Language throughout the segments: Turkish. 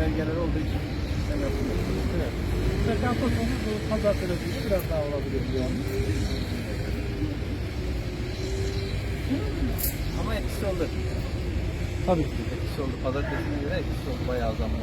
Evet. Evet. Frekans sonu bu pazar trafiğinde biraz daha olabilir yoğunluk. Ama etkisi oldu. Tabii ki. Etkisi oldu. Pazartesine göre etkisi oldu. Bayağı zamlı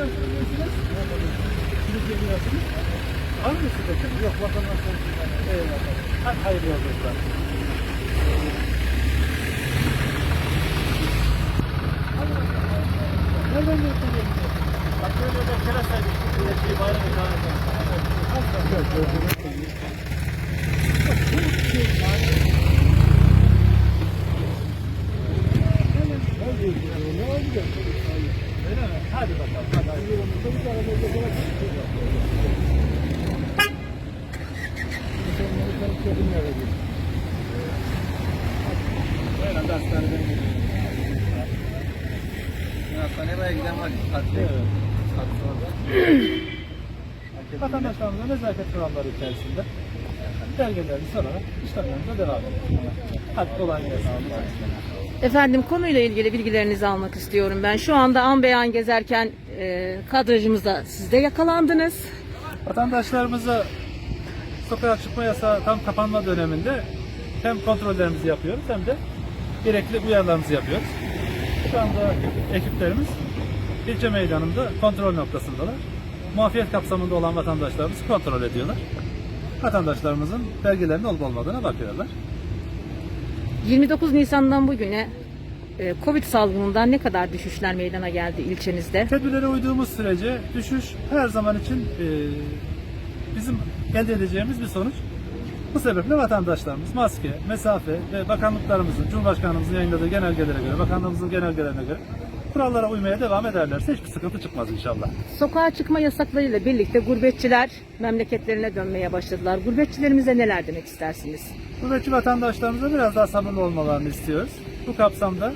İyisiniz? Siz geliyorsunuz. Hangisi de Yok vatandaşlar. Eyvallah. Hadi hayırlı yolculuklar. Nereden geliyorsunuz? Bak böyle de kere saydık. Böyle şey bayram ikamet. Yok, gördünüz. Öyle mi? Hadi bakalım. Hadi. Herhalde hastaneden geliyor. Ya hastaneye bayağı giden var. Tatlı. Evet. Tatlı orada. Vatandaşlarımıza nezaket kuralları içerisinde belgelerini sorarak işlemlerimize devam edelim. Hadi kolay gelsin. Efendim konuyla ilgili bilgilerinizi almak istiyorum ben. Şu anda an beyan gezerken e, kadrajımızda siz de yakalandınız. Vatandaşlarımıza sokağa çıkma yasağı tam kapanma döneminde hem kontrollerimizi yapıyoruz hem de gerekli uyarılarımızı yapıyoruz. Şu anda ekiplerimiz ilçe meydanında kontrol noktasındalar. Muafiyet kapsamında olan vatandaşlarımız kontrol ediyorlar. Vatandaşlarımızın belgelerinin olup olmadığına bakıyorlar. 29 Nisan'dan bugüne e, Covid salgınından ne kadar düşüşler meydana geldi ilçenizde? Tedbirlere uyduğumuz sürece düşüş her zaman için e, bizim elde edeceğimiz bir sonuç. Bu sebeple vatandaşlarımız maske, mesafe ve bakanlıklarımızın, Cumhurbaşkanımızın yayınladığı genelgelere göre, bakanlığımızın genelgelerine göre kurallara uymaya devam ederlerse hiçbir sıkıntı çıkmaz inşallah. Sokağa çıkma yasaklarıyla birlikte gurbetçiler memleketlerine dönmeye başladılar. Gurbetçilerimize neler demek istersiniz? Gurbetçi vatandaşlarımıza biraz daha sabırlı olmalarını istiyoruz. Bu kapsamda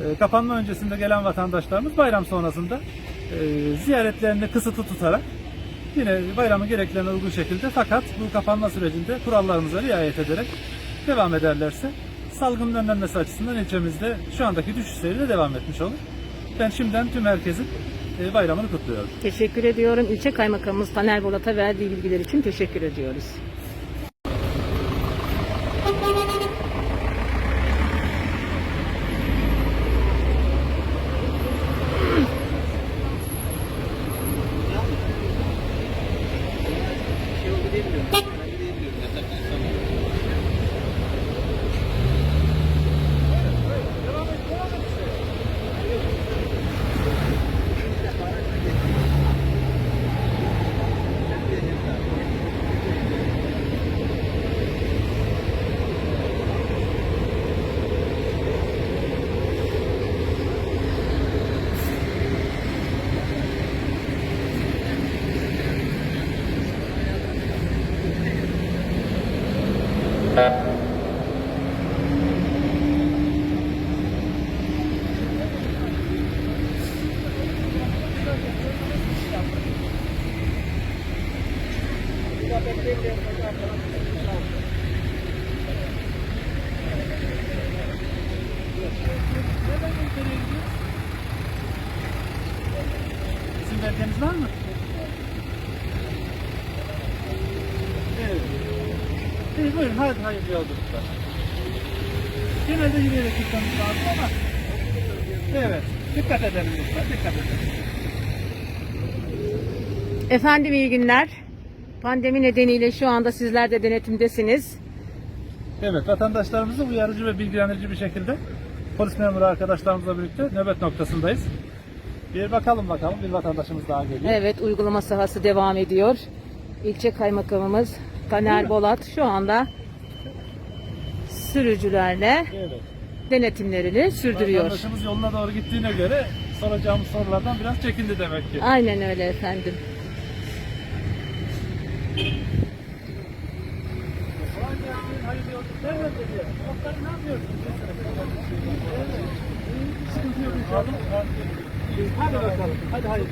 e, kapanma öncesinde gelen vatandaşlarımız bayram sonrasında e, ziyaretlerini kısıtlı tutarak yine bayramın gereklerine uygun şekilde fakat bu kapanma sürecinde kurallarımıza riayet ederek devam ederlerse salgının önlenmesi açısından ilçemizde şu andaki düşüş seyri de devam etmiş olur. Ben şimdiden tüm herkesin e, bayramını kutluyorum. Teşekkür ediyorum. İlçe Kaymakamımız Taner Bolat'a verdiği bilgiler için teşekkür ediyoruz. İsim belgeniz var mı? İyi buyurun hadi hayırlı yolculuklar. Genelde yürüyerek gitmemiz lazım ama Evet. Dikkat edelim lütfen. Dikkat edelim. Efendim iyi günler. Pandemi nedeniyle şu anda sizler de denetimdesiniz. Evet, vatandaşlarımızı uyarıcı ve bilgilendirici bir şekilde polis memuru arkadaşlarımızla birlikte nöbet noktasındayız. Bir bakalım bakalım bir vatandaşımız daha geliyor. Evet uygulama sahası devam ediyor. İlçe kaymakamımız Taner. Bolat şu anda sürücülerle Evet. denetimlerini sürdürüyor. Vatandaşımız yoluna doğru gittiğine göre soracağımız sorulardan biraz çekindi demek ki. Aynen öyle efendim. Hadi bakalım. Hadi hayırlı.